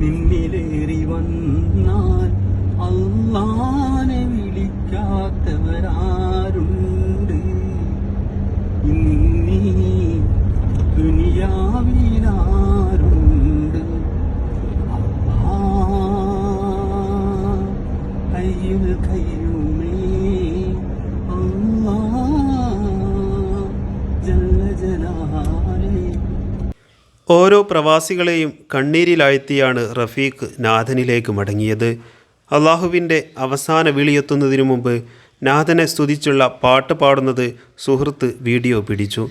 നിന്നിലേറി വന്നാൽ അള്ളാനെ വിളിക്കാത്തവരാരുണ്ട്. ഓരോ പ്രവാസികളെയും കണ്ണീരിലാഴ്ത്തിയാണ് റഫീഖ് നാഥനിലേക്ക് മടങ്ങിയത്. അള്ളാഹുവിന്റെ അവസാന വിളിയെത്തുന്നതിനു മുമ്പ് നാഥനെ സ്തുതിച്ചുള്ള പാട്ട് പാടുന്നത് സുഹൃത്ത് വീഡിയോ പിടിച്ചു.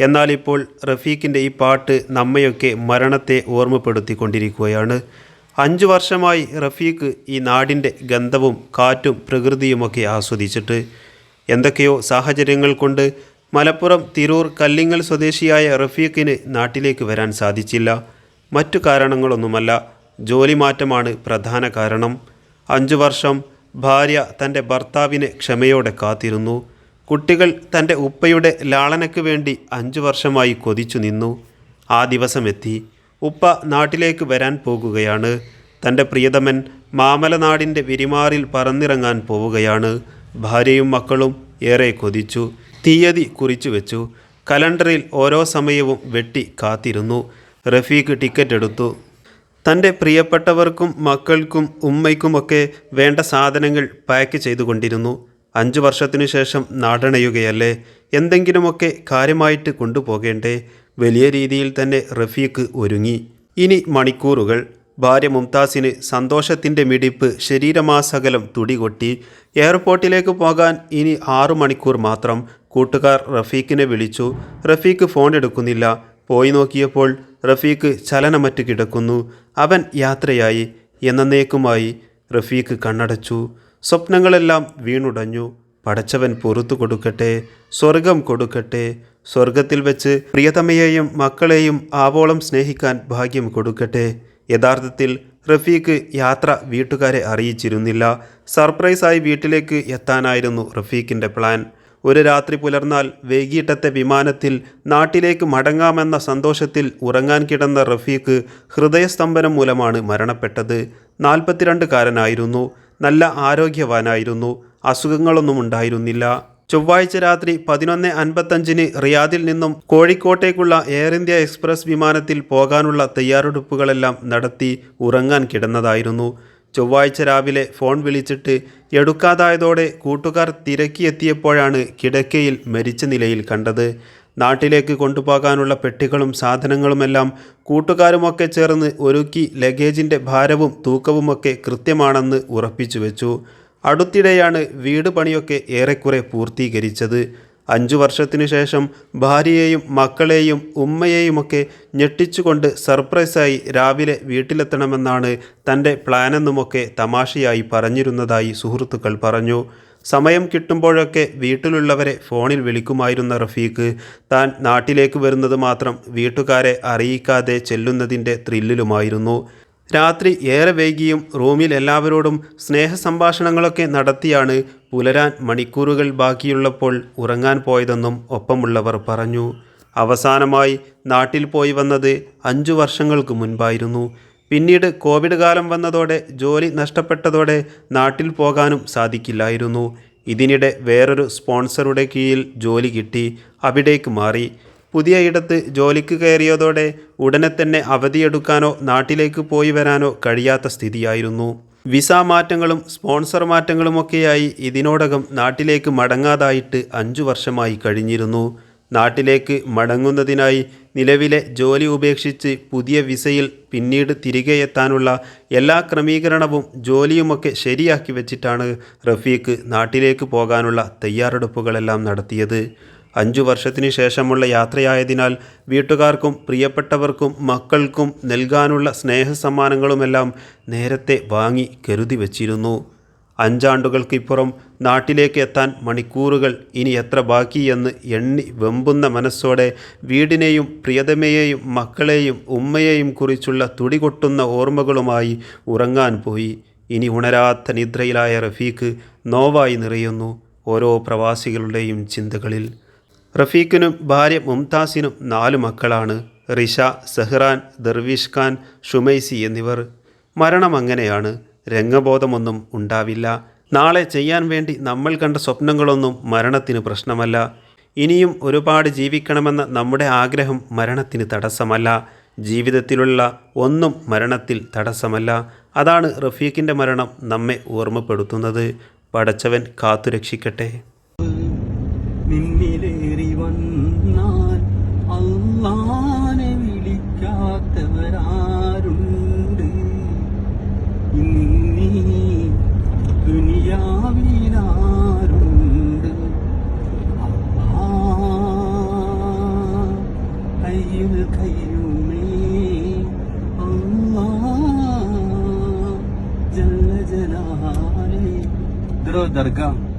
എന്നാൽ ഇപ്പോൾ റഫീഖിന്റെ ഈ പാട്ട് നമ്മയൊക്കെ മരണത്തെ ഓർമ്മപ്പെടുത്തിക്കൊണ്ടിരിക്കുകയാണ്. അഞ്ചു വർഷമായി റഫീഖ് ഈ നാടിന്റെ ഗന്ധവും കാറ്റും പ്രകൃതിയുമൊക്കെ ആസ്വദിച്ചിട്ട്. എന്തൊക്കെയോ സാഹചര്യങ്ങൾ കൊണ്ട് മലപ്പുറം തിരൂർ കല്ലിങ്ങൽ സ്വദേശിയായ റഫീഖിന് നാട്ടിലേക്ക് വരാൻ സാധിച്ചില്ല. മറ്റു കാരണങ്ങളൊന്നുമല്ല ജോലി മാറ്റമാണ് പ്രധാന കാരണം. അഞ്ചു വർഷം ഭാര്യ തന്റെ ഭർത്താവിനെ ക്ഷമയോടെ കാത്തിരുന്നു. കുട്ടികൾ തന്റെ ഉപ്പയുടെ ലാളനയ്ക്ക് വേണ്ടി അഞ്ചു വർഷമായി കൊതിച്ചു നിന്നു. ആ ദിവസമെത്തി. ഉപ്പ നാട്ടിലേക്ക് വരാൻ പോകുകയാണ്. തന്റെ പ്രിയതമൻ മാമലനാടിന്റെ വിരിമാറിൽ പറന്നിറങ്ങാൻ പോവുകയാണ്. ഭാര്യയും മക്കളും ഏറെ കൊതിച്ചു. തീയതി കുറിച്ചു വെച്ചു. കലണ്ടറിൽ ഓരോ സമയവും വെട്ടി കാത്തിരുന്നു. റഫീഖ് ടിക്കറ്റ് എടുത്തു. തന്റെ പ്രിയപ്പെട്ടവർക്കും മക്കൾക്കും ഉമ്മയ്ക്കുമൊക്കെ വേണ്ട സാധനങ്ങൾ പാക്ക് ചെയ്തുകൊണ്ടിരുന്നു. അഞ്ചു വർഷത്തിനു ശേഷം നാടണയുകയല്ലേ? എന്തെങ്കിലുമൊക്കെ കാര്യമായിട്ട് കൊണ്ടുപോകേണ്ടേ? വലിയ രീതിയിൽ തന്നെ റഫീഖ് ഒരുങ്ങി. ഇനി മണിക്കൂറുകൾ. ഭാര്യ മുംതാസിന് സന്തോഷത്തിന്റെ മിടിപ്പ് ശരീരമാസകലം തുടികൊട്ടി. എയർപോർട്ടിലേക്ക് പോകാൻ ഇനി ആറു മണിക്കൂർ മാത്രം കൂട്ടുകാർ റഫീഖിനെ വിളിച്ചു. റഫീഖ് ഫോൺ എടുക്കുന്നില്ല. പോയി നോക്കിയപ്പോൾ റഫീഖ് ചലനമറ്റ് കിടക്കുന്നു. അവൻ യാത്രയായി. എന്നേക്കുമായി റഫീഖ് കണ്ണടച്ചു. സ്വപ്നങ്ങളെല്ലാം വീണുടഞ്ഞു. പടച്ചവൻ പുറത്തു കൊടുക്കട്ടെ. സ്വർഗം കൊടുക്കട്ടെ. സ്വർഗത്തിൽ വെച്ച് പ്രിയതമയെയും മക്കളെയും ആവോളം സ്നേഹിക്കാൻ ഭാഗ്യം കൊടുക്കട്ടെ. യഥാർത്ഥത്തിൽ റഫീഖ് യാത്ര വീട്ടുകാരെ അറിയിച്ചിരുന്നില്ല. സർപ്രൈസായി വീട്ടിലേക്ക് എത്താനായിരുന്നു റഫീഖിന്റെ പ്ലാൻ. ഒരു രാത്രി പുലർന്നാൽ വൈകിട്ടത്തെ വിമാനത്തിൽ നാട്ടിലേക്ക് മടങ്ങാമെന്ന സന്തോഷത്തിൽ ഉറങ്ങാൻ കിടന്ന റഫീഖ് ഹൃദയസ്തംഭനം മൂലമാണ് മരണപ്പെട്ടത്. നാൽപ്പത്തിരണ്ടുകാരനായിരുന്നു. നല്ല ആരോഗ്യവാനായിരുന്നു. അസുഖങ്ങളൊന്നും ഉണ്ടായിരുന്നില്ല. ചൊവ്വാഴ്ച രാത്രി പതിനൊന്ന് അൻപത്തഞ്ചിന് റിയാദിൽ നിന്നും കോഴിക്കോട്ടേക്കുള്ള എയർ ഇന്ത്യ എക്സ്പ്രസ് വിമാനത്തിൽ പോകാനുള്ള തയ്യാറെടുപ്പുകളെല്ലാം നടത്തി ഉറങ്ങാൻ കിടന്നതായിരുന്നു. ചൊവ്വാഴ്ച രാവിലെ ഫോൺ വിളിച്ചിട്ട് എടുക്കാതായതോടെ കൂട്ടുകാർ തിരക്കിയെത്തിയപ്പോഴാണ് കിടക്കയിൽ മരിച്ച നിലയിൽ കണ്ടത്. നാട്ടിലേക്ക് കൊണ്ടുപോകാനുള്ള പെട്ടികളും സാധനങ്ങളുമെല്ലാം കൂട്ടുകാരുമൊക്കെ ചേർന്ന് ഒരുക്കി ലഗേജിന്റെ ഭാരവും തൂക്കവുമൊക്കെ കൃത്യമാണെന്ന് ഉറപ്പിച്ചു വെച്ചു. അടുത്തിടെയാണ് വീട് പണിയൊക്കെ ഏറെക്കുറെ പൂർത്തീകരിച്ചത്. അഞ്ചു വർഷത്തിനു ശേഷം ഭാര്യയെയും മക്കളെയും ഉമ്മയെയുമൊക്കെ ഞെട്ടിച്ചുകൊണ്ട് സർപ്രൈസായി രാവിലെ വീട്ടിലെത്തണമെന്നാണ് തന്റെ പ്ലാനെന്നുമൊക്കെ തമാശയായി പറഞ്ഞിരുന്നതായി സുഹൃത്തുക്കൾ പറഞ്ഞു. സമയം കിട്ടുമ്പോഴൊക്കെ വീട്ടിലുള്ളവരെ ഫോണിൽ വിളിക്കുമായിരുന്ന റഫീഖ് താൻ നാട്ടിലേക്ക് വരുന്നത് മാത്രം വീട്ടുകാരെ അറിയിക്കാതെ ചെല്ലുന്നതിന്റെ ത്രില്ലിലുമായിരുന്നു. രാത്രി ഏറെ വൈകിയും റൂമിൽ എല്ലാവരോടും സ്നേഹസംഭാഷണങ്ങളൊക്കെ നടത്തിയാണ് പുലരാൻ മണിക്കൂറുകൾ ബാക്കിയുള്ളപ്പോൾ ഉറങ്ങാൻ പോയതെന്നും ഒപ്പമുള്ളവർ പറഞ്ഞു. അവസാനമായി നാട്ടിൽ പോയി വന്നത് അഞ്ചു വർഷങ്ങൾക്ക് മുൻപായിരുന്നു. പിന്നീട് കോവിഡ് കാലം വന്നതോടെ ജോലി നഷ്ടപ്പെട്ടതോടെ നാട്ടിൽ പോകാനും സാധിക്കില്ലായിരുന്നു. ഇതിനിടെ വേറൊരു സ്പോൺസറുടെ കീഴിൽ ജോലി കിട്ടി അവിടേക്ക് മാറി. പുതിയ ഇടത്ത് ജോലിക്ക് കയറിയതോടെ ഉടനെ തന്നെ അവധിയെടുക്കാനോ നാട്ടിലേക്ക് പോയി വരാനോ കഴിയാത്ത സ്ഥിതിയായിരുന്നു. വിസ മാറ്റങ്ങളും സ്പോൺസർ മാറ്റങ്ങളുമൊക്കെയായി ഇതിനോടകം നാട്ടിലേക്ക് മടങ്ങാതായിട്ട് അഞ്ചു വർഷമായി കഴിഞ്ഞിരുന്നു. നാട്ടിലേക്ക് മടങ്ങുന്നതിനായി നിലവിലെ ജോലി ഉപേക്ഷിച്ച് പുതിയ വിസയിൽ പിന്നീട് തിരികെ എത്താനുള്ള എല്ലാ ക്രമീകരണവും ജോലിയുമൊക്കെ ശരിയാക്കി വെച്ചിട്ടാണ് റഫീഖ് നാട്ടിലേക്ക് പോകാനുള്ള തയ്യാറെടുപ്പുകളെല്ലാം നടത്തിയത്. അഞ്ചു വർഷത്തിനു ശേഷമുള്ള യാത്രയായതിനാൽ വീട്ടുകാർക്കും പ്രിയപ്പെട്ടവർക്കും മക്കൾക്കും നൽകാനുള്ള സ്നേഹസമ്മാനങ്ങളുമെല്ലാം നേരത്തെ വാങ്ങി കരുതി വച്ചിരുന്നു. അഞ്ചാണ്ടുകൾക്കിപ്പുറം നാട്ടിലേക്ക് എത്താൻ മണിക്കൂറുകൾ ഇനി എത്ര ബാക്കിയെന്ന് എണ്ണി വെമ്പുന്ന മനസ്സോടെ വീടിനെയും പ്രിയതമയെയും മക്കളെയും ഉമ്മയെയും കുറിച്ചുള്ള തുടികൊട്ടുന്ന ഓർമ്മകളുമായി ഉറങ്ങാൻ പോയി. ഇനി ഉണരാത്ത നിദ്രയിലായ റഫീഖ് നോവായി നിറയുന്നു ഓരോ പ്രവാസികളുടെയും ചിന്തകളിൽ. റഫീഖിനും ഭാര്യ മുംതാസിനും നാലു മക്കളാണ്. റിഷ സെഹ്റാൻ ദർവീഷ് ഖാൻ ഷുമൈസി എന്നിവർ. മരണം അങ്ങനെയാണ് രംഗബോധമൊന്നും ഉണ്ടാവില്ല. നാളെ ചെയ്യാൻ വേണ്ടി നമ്മൾ കണ്ട സ്വപ്നങ്ങളൊന്നും മരണത്തിന് പ്രശ്നമല്ല. ഇനിയും ഒരുപാട് ജീവിക്കണമെന്ന നമ്മുടെ ആഗ്രഹം മരണത്തിന് തടസ്സമല്ല. ജീവിതത്തിലുള്ള ഒന്നും മരണത്തിൽ തടസ്സമല്ല. അതാണ് റഫീഖിന്റെ മരണം നമ്മെ ഓർമ്മപ്പെടുത്തുന്നത്. പടച്ചവൻ കാത്തുരക്ഷിക്കട്ടെ. നിന്നിലേറി വന്നാൽ അള്ളാനെ വിളിക്കാത്തവരാരുണ്ട്. ഇന്നീ ദുനിയാവിലാരുണ്ട്. അയ്യുൽ കയ്യൂമേ അല്ലാ ജല്ല ജലാലേ. ദർഗാ.